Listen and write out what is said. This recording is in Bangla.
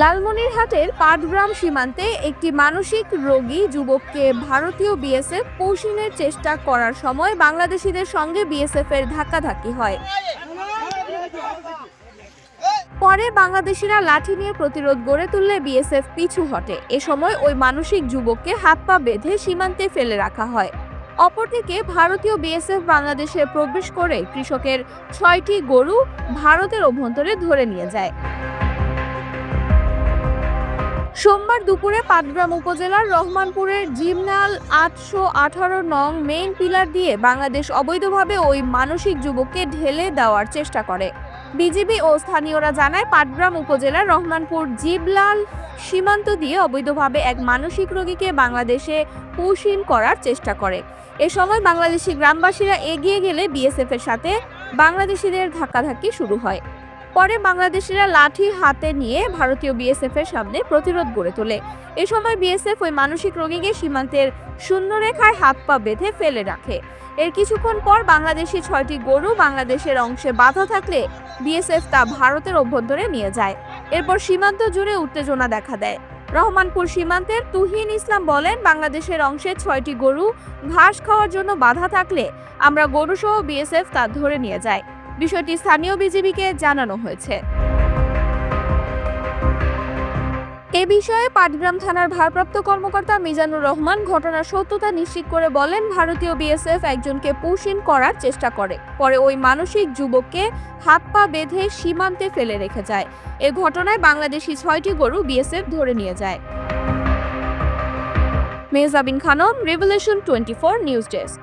লালমনিরহাটের পাটগ্রাম সীমান্তে একটি মানসিক রোগী যুবককে ভারতীয় বিএসএফ কৌশিনের চেষ্টা করার সময় বাংলাদেশিদের সঙ্গে বিএসএফ এর ধাক্কাধাক্কি হয়। পরে বাংলাদেশিরা লাঠি নিয়ে প্রতিরোধ গড়ে তুললে বিএসএফ পিছু হটে। এ সময় ওই মানসিক যুবককে হাত পা বেঁধে সীমান্তে ফেলে রাখা হয়। অপরদিকে ভারতীয় বিএসএফ বাংলাদেশে প্রবেশ করে কৃষকের ছয়টি গরু ভারতের অভ্যন্তরে ধরে নিয়ে যায়। সোমবার দুপুরে পাটগ্রাম উপজেলার রহমানপুরের জিমনাল আটশো আঠারো নং মেইন পিলার দিয়ে বাংলাদেশ অবৈধভাবে ওই মানসিক যুবককে ঢেলে দেওয়ার চেষ্টা করে। বিজিবি ও স্থানীয়রা জানায় পাটগ্রাম উপজেলার রহমানপুর জিবলাল সীমান্ত দিয়ে অবৈধভাবে এক মানসিক রোগীকে বাংলাদেশে পুশিন করার চেষ্টা করে। এ সময় বাংলাদেশি গ্রামবাসীরা এগিয়ে গেলে বিএসএফ এর সাথে বাংলাদেশিদের ধাক্কাধাক্কি শুরু হয়। পরে বাংলাদেশিরা লাঠি হাতে নিয়ে ভারতীয় বিএসএফ এর সামনে প্রতিরোধ গড়ে তোলে। এ সময় বিএসএফ ওই মানসিক রোগীকে সীমান্তের শূন্যরেখায় হাত পা বেঁধে ফেলে রাখে। এর কিছুক্ষণ পর বাংলাদেশি ছয়টি গরু বাংলাদেশের অংশে বাধা থাকলে বিএসএফ তা ভারতের অভ্যন্তরে নিয়ে যায়। এরপর সীমান্ত জুড়ে উত্তেজনা দেখা দেয়। রহমানপুর সীমান্তের তুহিন ইসলাম বলেন, বাংলাদেশের অংশে ছয়টি গরু ঘাস খাওয়ার জন্য বাধা থাকলে আমরা গরুসহ বিএসএফ তা ধরে নিয়ে যায় বিষয়টি স্থানীয় বিজিবিকে জানানো হয়েছে। এ বিষয়ে পাটগ্রাম থানার ভারপ্রাপ্ত কর্মকর্তা মিজানুর রহমান ঘটনার সত্যতা নিশ্চিত করে বলেন, ভারতীয় বিএসএফ একজনকে পুশিন করার চেষ্টা করে। পরে ওই মানসিক যুবককে হাত পা বেঁধে সীমান্তে ফেলে রেখে যায়। এ ঘটনায় বাংলাদেশি ছয়টি গরু বিএসএফ ধরে নিয়ে যায়। Mehjabin Khanam revolution twenty four news desk.